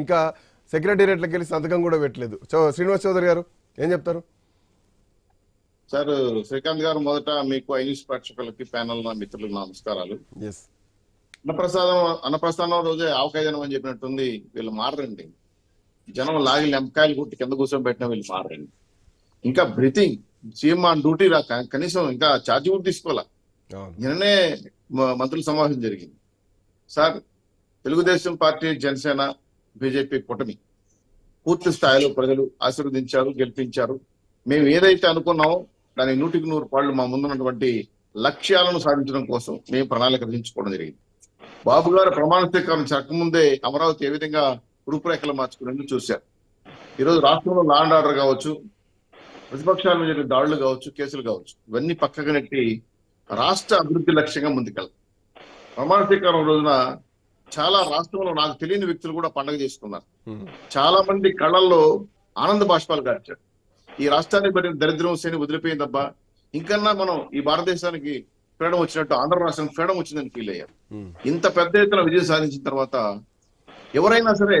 ఇంకా సెక్రటేరియట్లోకి వెళ్ళి సంతకం కూడా పెట్టలేదు. సో శ్రీనివాస్ చౌదరి గారు ఏం చెప్తారు? సార్ శ్రీకాంత్ గారు మొదట మీకు ఐన్యూస్ ప్రేక్షకులకి ప్యానల్ నా మిత్రులకు నమస్కారాలు. అన్నప్రసాదం అన్నప్రస్థానం రోజే ఆవకాయ జనం అని చెప్పినట్టుంది వీళ్ళు మారరండి. జనం లాగి లెంపకాయలు కొట్టి కింద కూర్చొని పెట్టిన వీళ్ళు మారరండి. ఇంకా బ్రీతింగ్ సీఎం ఆన్ డ్యూటీ రా కనీసం ఇంకా ఛార్జ్ కూడా తీసుకోవాలా? నిన్ననే మంత్రుల సమావేశం జరిగింది. Sir Telugu Desam party Janasena BJP కూటమి. పూర్తి స్థాయిలో ప్రజలు ఆశీర్వదించారు గెలిపించారు. మేము ఏదైతే అనుకున్నామో దాని నూటికి నూరు పాళ్ళు మా ముందున్నటువంటి లక్ష్యాలను సాధించడం కోసం మేము ప్రణాళిక రచించుకోవడం జరిగింది. బాబు గారు ప్రమాణ స్వీకారం చక్కముందే అమరావతి ఏ విధంగా రూపురేఖలు మార్చుకునేందుకు చూశారు. ఈరోజు రాష్ట్రంలో లా అండ్ ఆర్డర్ కావచ్చు ప్రతిపక్షాల మీద జరిగిన దాడులు కావచ్చు కేసులు కావచ్చు ఇవన్నీ పక్కకు నెట్టి రాష్ట్ర అభివృద్ధి లక్ష్యంగా ముందుకెళ్ళాలి ప్రమాణ స్వీకారం రోజున చాలా రాష్ట్రంలో నాకు తెలియని వ్యక్తులు కూడా పండగ చేసుకున్నారు. చాలా మంది కళ్ళల్లో ఆనంద బాష్పాలు గార్చారు. ఈ రాష్ట్రానికి పడిన దరిద్రం శ్రేణి వదిలిపోయిందబ్బా. ఇంకన్నా మనం ఈ భారతదేశానికి ఫ్రీడమ్ వచ్చినట్టు ఆంధ్ర రాష్ట్రానికి ఫ్రీడమ్ వచ్చిందని ఫీల్ అయ్యారు. ఇంత పెద్ద ఎత్తున విజయం సాధించిన తర్వాత ఎవరైనా సరే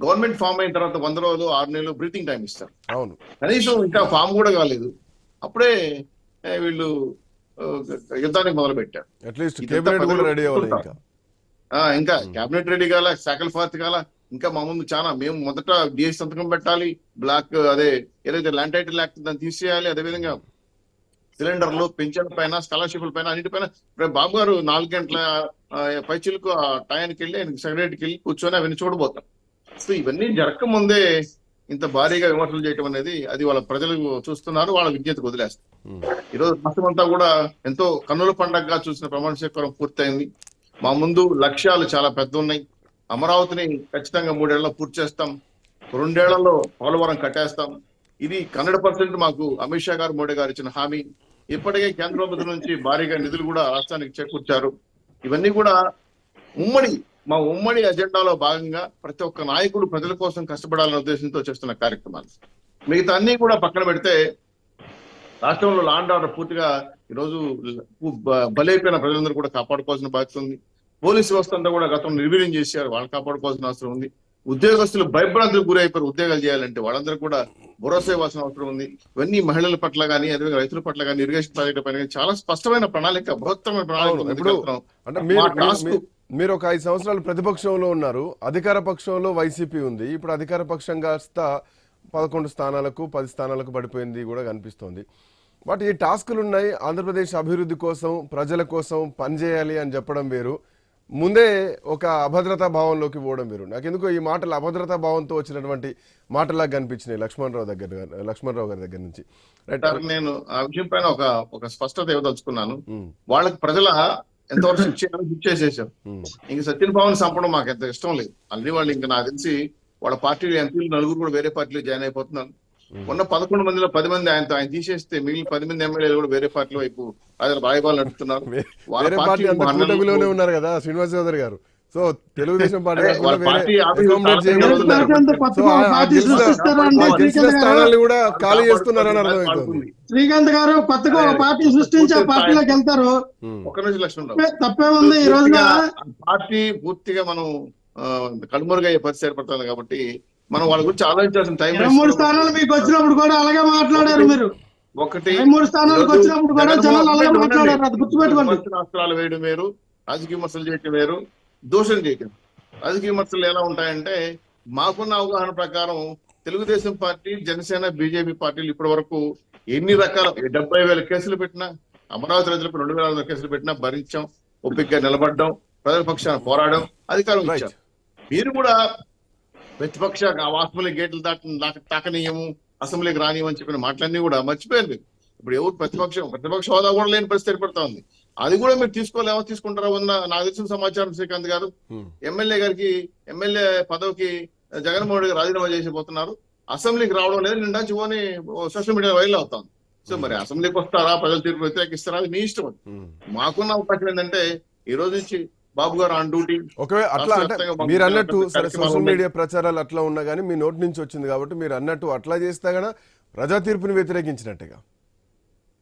గవర్నమెంట్ ఫామ్ అయిన తర్వాత వంద రోజులు ఆరు నెలలు బ్రీతింగ్ టైం ఇస్తారు. అవును. కనీసం ఇంకా ఫామ్ కూడా కాలేదు. అప్పుడే వీళ్ళు యుద్ధానికి మొదలు పెట్టారు అట్లీస్ట్ రెడీ అవ్వాలి ఇంకా ఆ ఇంకా కేబినెట్ రెడీ కాల శాఖల ఫార్త్ కాల ఇంకా మా ముందు చాలా మేము మొదట డిఎస్ సంతకం పెట్టాలి బ్లాక్ అదే ఏదైతే ల్యాండ్ టైటిల్ యాక్ట్ దాన్ని తీసేయాలి అదేవిధంగా సిలిండర్లు పెన్షన్ పైన స్కాలర్షిప్ల పైన అన్నిటిపైన బాబు గారు నాలుగు గంటల పైచిలకు ఆ టయానికి వెళ్ళి ఆయన సెక్రటరీకి వెళ్ళి కూర్చొని అవన్నీ చూడబోతాం. సో ఇవన్నీ జరగక ముందే ఇంత భారీగా విమర్శలు చేయటం అనేది అది వాళ్ళ ప్రజలు చూస్తున్నారు వాళ్ళ విజ్ఞతకు వదిలేస్తారు. ఈరోజు రాష్ట్రం అంతా కూడా ఎంతో కన్నుల పండగగా చూసిన ప్రమాణ స్వీకారం పూర్తయింది. మా ముందు లక్ష్యాలు చాలా పెద్ద ఉన్నాయి అమరావతిని ఖచ్చితంగా మూడేళ్ళలో పూర్తి చేస్తాం. రెండేళ్ళలో పోలవరం కట్టేస్తాం. ఇది హండ్రెడ్ పర్సెంట్ మాకు అమిత్ షా గారు మోడీ గారు ఇచ్చిన హామీ. ఇప్పటికే కేంద్ర ప్రభుత్వం నుంచి భారీగా నిధులు కూడా రాష్ట్రానికి చేకూర్చారు. ఇవన్నీ కూడా ఉమ్మడి మా ఉమ్మడి అజెండాలో భాగంగా ప్రతి ఒక్క నాయకుడు ప్రజల కోసం కష్టపడాలనే ఉద్దేశంతో చేస్తున్న కార్యక్రమాలు. మిగతా అన్ని కూడా పక్కన పెడితే రాష్ట్రంలో లాండ్ ఆర్డర్ పూర్తిగా ఈరోజు బలైపోయిన ప్రజలందరూ కూడా కాపాడుకోవాల్సిన బాధ్యత ఉంది. పోలీసు వ్యవస్థ అంతా కూడా గతంలో నిర్వీర్యం చేశారు వాళ్ళు కాపాడుకోవాల్సిన అవసరం ఉంది. ఉద్యోగస్తులు భయభ్రాంతులకు గురైపోయారు ఉద్యోగాలు చేయాలంటే వాళ్ళందరూ కూడా భరోసా ఇవ్వాల్సిన అవసరం ఉంది. ఇవన్నీ మహిళల పట్ల కానీ అదేవిధంగా రైతుల పట్ల కానీ ఇరిగేషన్ ప్రాజెక్టు పైన చాలా స్పష్టమైన ప్రణాళిక బృహత్తమైన ప్రణాళిక గతం మీరు ఒక ఐదు సంవత్సరాలు ప్రతిపక్షంలో ఉన్నారు. అధికార పక్షంలో వైసీపీ ఉంది. ఇప్పుడు అధికార పక్షం కాస్త పదకొండు స్థానాలకు పది స్థానాలకు పడిపోయింది కూడా కనిపిస్తోంది. బట్ ఈ టాస్కులు ఉన్నాయి. ఆంధ్రప్రదేశ్ అభివృద్ధి కోసం ప్రజల కోసం పనిచేయాలి అని చెప్పడం వేరు. ముందే ఒక అభద్రతా భావంలోకి పోవడం వేరు. నాకెందుకో ఈ మాటలు అభద్రతా భావంతో వచ్చినటువంటి మాటలాగా కనిపించినాయి లక్ష్మణరావు దగ్గర లక్ష్మణరావు గారి దగ్గర నుంచి. నేను ఆ విషయం పైన ఒక ఒక స్పష్టత ఇవ్వదలుచుకున్నాను. ఉమ్, వాళ్ళకి ప్రజల ఎంతవరకు ఇచ్చేయాలో ఇచ్చేసేసాం ఉమ్, ఇంక సత్యన్ పవన్ చంపడం మాకు ఎంత ఇష్టం లేదు. అన్ని వాళ్ళు ఇంకా నాకు తెలిసి వాళ్ళ పార్టీ ఎంపీలు నలుగురు కూడా వేరే పార్టీలో జాయిన్ అయిపోతున్నారు. ఉన్న పదకొండు మందిలో పది మంది ఆయనతో ఆయన తీసేస్తే మిగిలిన పది మంది ఎమ్మెల్యేలు కూడా వేరే పార్టీ వైపు ప్రజలు రాయబాలు నడుపుతున్నారు. వేరే పార్టీ కూటమిలోనే ఉన్నారు కదా శ్రీనివాస్ చౌదరి గారు. సో తెలుగుదేశం పార్టీ అదే, కూడా ఖాళీ చేస్తున్నారని అర్థమవుతుంది పాల్గొంది. శ్రీకాంత్ గారు కొత్తగా ఒక పార్టీ సృష్టించి ఆ పార్టీలోకి వెళ్తారు. ఒక్క నిమిషం లక్ష్మణ్ తప్పే- ఉంది ఈ రోజున? పార్టీ పూర్తిగా మనం కనుమరుగయ్యే పరిస్థితి ఏర్పడుతుంది కాబట్టి మనం వాళ్ళ గురించి ఆలోచించాల్సిన టైం మూడు స్థానాలు మీకు వచ్చినప్పుడు కూడా అలాగే మాట్లాడారు మీరు. ఒకటి మూడు స్థానాలకు వచ్చినప్పుడు కూడా జనాలు అలాగే మాట్లాడారు. అది గుర్తుపెట్టుకోండి. విమర్శలు అస్త్రాలు వేయడం వేరు రాజకీయ విమర్శలు చేయటం వేరు దోషం చేయటం. రాజకీయ విమర్శలు ఎలా ఉంటాయంటే మాకున్న అవగాహన ప్రకారం తెలుగుదేశం పార్టీ జనసేన బీజేపీ పార్టీలు ఇప్పటి వరకు ఎన్ని రకాల డెబ్బై వేల కేసులు పెట్టినా అమరావతి రైతులకు రెండు వేల కేసులు పెట్టినా భరించాం ఒప్పికగా నిలబడ్డాం ప్రజల పక్షాన పోరాడాం అధికారం. ఇచ్చాం. మీరు కూడా ప్రతిపక్ష అసెంబ్లీ గేట్లు దాటి తాకనీయము అసెంబ్లీకి రానియమని చెప్పిన మాటలన్నీ కూడా మర్చిపోయారు మీరు ఇప్పుడు ఎవరు ప్రతిపక్షం ప్రతిపక్ష హోదా కూడా లేని పరిస్థితి ఏర్పడతా ఉంది. అది కూడా మీరు తీసుకోలేమో తీసుకుంటారా ఉన్న నాకు తెలిసిన సమాచారం శ్రీకాంత్ గారు. ఎమ్మెల్యే గారికి ఎమ్మెల్యే పదవికి జగన్మోహన్ రెడ్డి రాజీనామా చేసిపోతున్నారు. అసెంబ్లీకి రావడం లేదు నిండా చివని సోషల్ మీడియా వైరల్ అవుతాం సో మరి అసెంబ్లీకి వస్తారా? ప్రజలు తీర్పు వ్యతిరేకిస్తారా? అది మీ ఇష్టం. మాకున్న అవకాశం ఏంటంటే ఈ రోజు నుంచి బాబు గారు ఆన్ డ్యూటీ. ఒకవేళ అట్లా అంటే మీరు అన్నట్టు సరే సోషల్. మీడియా ప్రచారాలు అట్లా ఉన్నా కానీ మీ నోటి నుంచి వచ్చింది కాబట్టి మీరు అన్నట్టు అట్లా చేస్తే గన ప్రజా తీర్పుని వ్యతిరేకించినట్టుగా?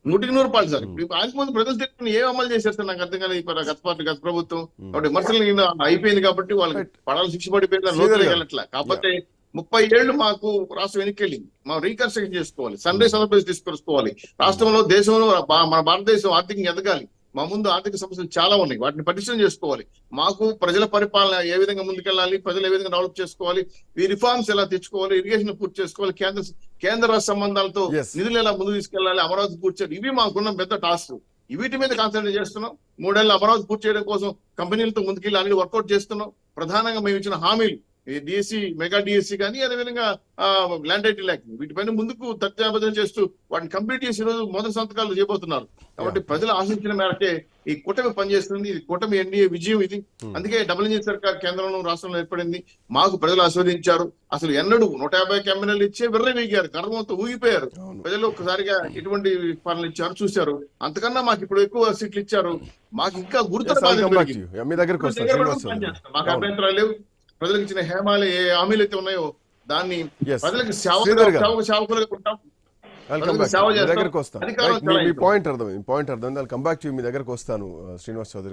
నూటికి నూరు రూపాయలు సార్. ఇప్పుడు ఆయనకు ముందు ప్రజలు తిట్టుకుని ఏం అమలు చేశారు సార్? నాకు అర్థం కాలేదు. ఈ గత పార్టీ గత ప్రభుత్వం. కాబట్టి విమర్శలు అయిపోయింది కాబట్టి వాళ్ళకి. పడాలి శిక్ష పడిపోయింది. కాకపోతే ముప్పై ఏళ్ళు మాకు రాష్ట్రం వెనక్కి మనం రీకన్స్ట్రక్షన్ చేసుకోవాలి. సన్ రైజ్ ఆంధ్రప్రదేశ్ తీసుకొచ్చుకోవాలి. రాష్ట్రంలో దేశంలో మన భారతదేశం ఆర్థికంగా ఎదగాలి. మా ముందు ఆర్థిక సమస్యలు చాలా ఉన్నాయి. వాటిని పటిష్టం చేసుకోవాలి. మాకు ప్రజల పరిపాలన ఏ విధంగా ముందుకెళ్ళాలి ప్రజలు ఏ విధంగా డెవలప్ చేసుకోవాలి ఈ రిఫార్మ్స్ ఎలా తెచ్చుకోవాలి ఇరిగేషన్ పూర్తి చేసుకోవాలి కేంద్ర కేంద్ర రాష్ట్ర సంబంధాలతో. నిధులు ఎలా ముందుకు తీసుకెళ్ళాలి అమరావతి పూర్తి చేయాలి. ఇవి మాకున్న పెద్ద టాస్క్. వీటి మీద కాన్సన్ట్రేట్ చేస్తున్నాం. మూడేళ్ళు అమరావతి పూర్తి చేయడం కోసం కంపెనీలతో ముందుకెళ్ళి అన్ని వర్కౌట్ చేస్తున్నాం. ప్రధానంగా మేము ఇచ్చిన హామీలు డిఎస్సి మెగా డిఎస్సి కానీ అదేవిధంగా ల్యాండ్ ఐటీ ల్యాక్ వీటిపైన ముందుకు తర్జాబద్ధం చేస్తూ వాటిని కంప్లీట్ చేసి రోజు మొదటి సంతకాలు చేయబోతున్నారు. కాబట్టి ప్రజలు ఆశించిన మేరకే ఈ కూటమి పనిచేస్తుంది. ఇది కూటమి ఎన్డీఏ విజయం ఇది. అందుకే డబుల్ ఇంజిన్ సర్కార్ కేంద్రంలో రాష్ట్రంలో ఏర్పడింది. మాకు ప్రజలు ఆస్వాదించారు అసలు ఎన్నడూ నూట యాభై ఎమ్మెల్యేలు ఇచ్చే విర్రవీగారు గర్వంతో ఊగిపోయారు. ప్రజలు ఒక్కసారిగా ఎటువంటి పాలన ఇచ్చారు చూశారు. అంతకన్నా మాకు ఇప్పుడు ఎక్కువ సీట్లు ఇచ్చారు. మాకు ఇంకా గుర్తు. మాకు. అభ్యంతరాలు లేవు. ప్రజలకు ఇచ్చిన హేమాలు ఏ హామీలు అయితే ఉన్నాయో దాన్ని. ప్రజలకు సేవకులుగా ఉంటాం మీ. దగ్గరకు వస్తాను మీ-. పాయింట్ అర్థమైంది. పాయింట్ అర్థమైంది. కమ్ బ్యాక్ టు మీ దగ్గరకు వస్తాను శ్రీనివాస్ చౌదరి గారు.